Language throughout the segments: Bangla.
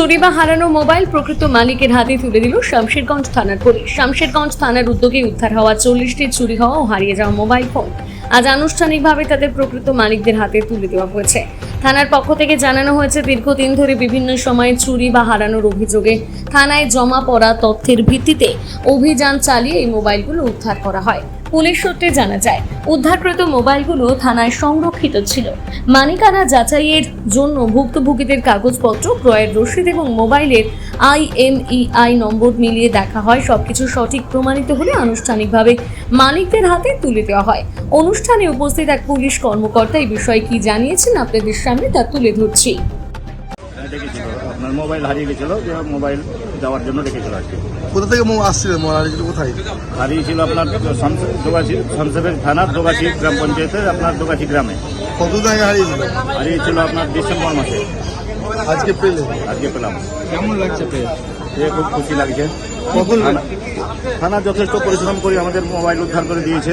চুরি বা হারানো মোবাইল প্রকৃত মালিকের হাতে তুলে দিল শামশেরগঞ্জ থানার পুলিশ। শামশেরগঞ্জ থানার উদ্যোগে উদ্ধার হওয়া চল্লিশটি চুরি হওয়া ও হারিয়ে যাওয়া মোবাইল ফোন আজ আনুষ্ঠানিকভাবে তাদের প্রকৃত মালিকদের হাতে তুলে দেওয়া হয়েছে। থানার পক্ষ থেকে জানানো হয়েছে, দীর্ঘদিন ধরে বিভিন্ন সময়ে চুরি বা হারানোর অভিযোগে থানায় জমা পড়া তথ্যের ভিত্তিতে অভিযান চালিয়ে এই মোবাইলগুলো উদ্ধার করা হয়। পুলিশ সূত্রে জানা যায়, উদ্ধারকৃত মোবাইলগুলো থানায় সংরক্ষিত ছিল। মানিকানা যাচাইয়ের জন্য ভুক্তভোগীদের কাগজপত্র, ক্রয়ের রসিদ এবং মোবাইলের আইএমইআই নম্বর মিলিয়ে দেখা হয়। সবকিছু সঠিক প্রমাণিত হলে আনুষ্ঠানিকভাবে মালিকদের হাতে তুলে দেওয়া হয়। অনুষ্ঠানে উপস্থিত এক পুলিশ কর্মকর্তা এই বিষয়ে কি জানিয়েছেন আপনাদের সামনে তা তুলে ধরছি। আপনার মোবাইল হারিয়ে গেছিল যে মোবাইল যাওয়ার জন্য ডেকেছিল আর কি। কোথা থেকে মো আসছিলেন মহারাজ কোথায়? হারিয়েছিল আপনার দোগাছি শামসেবের থানার দোগাছি গ্রাম পঞ্চায়েতের আপনার দোগাছি গ্রামে। কতদিন আগে হারিয়েছিল? হারিয়েছিল আপনার ডিসেম্বর মাসে। আজকে পেলে। আজকে পেলাম। কেমন লাগছে পেয়ে? সে খুব খুশি লাগছে। থানা- থানা যথেষ্ট পরিশ্রম করে আমাদের মোবাইল উদ্ধার করে দিয়েছে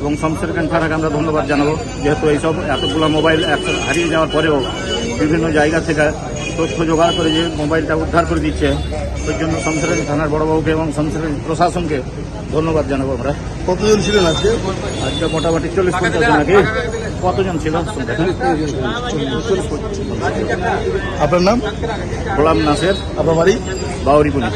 এবং শমশেরখান থানাকে আমরা ধন্যবাদ জানাব। যেহেতু এইসব এতগুলো মোবাইল হারিয়ে যাওয়ার পরেও বিভিন্ন জায়গা থেকে তথ্য জোগাড় করে যে মোবাইলটা উদ্ধার করে দিচ্ছে ওই জন্য সংসারে থানার বড়বাবুকে এবং সংসারে প্রশাসনকে ধন্যবাদ জানাব আমরা। কতজন ছিলেন আজকে? আজকে মোটামুটি চল্লিশ পঞ্চাশ নাকি? কতজন ছিল? আপনার নাম? গোলাম নাসের। আপনার বাড়ি? বাউরি পুলিশ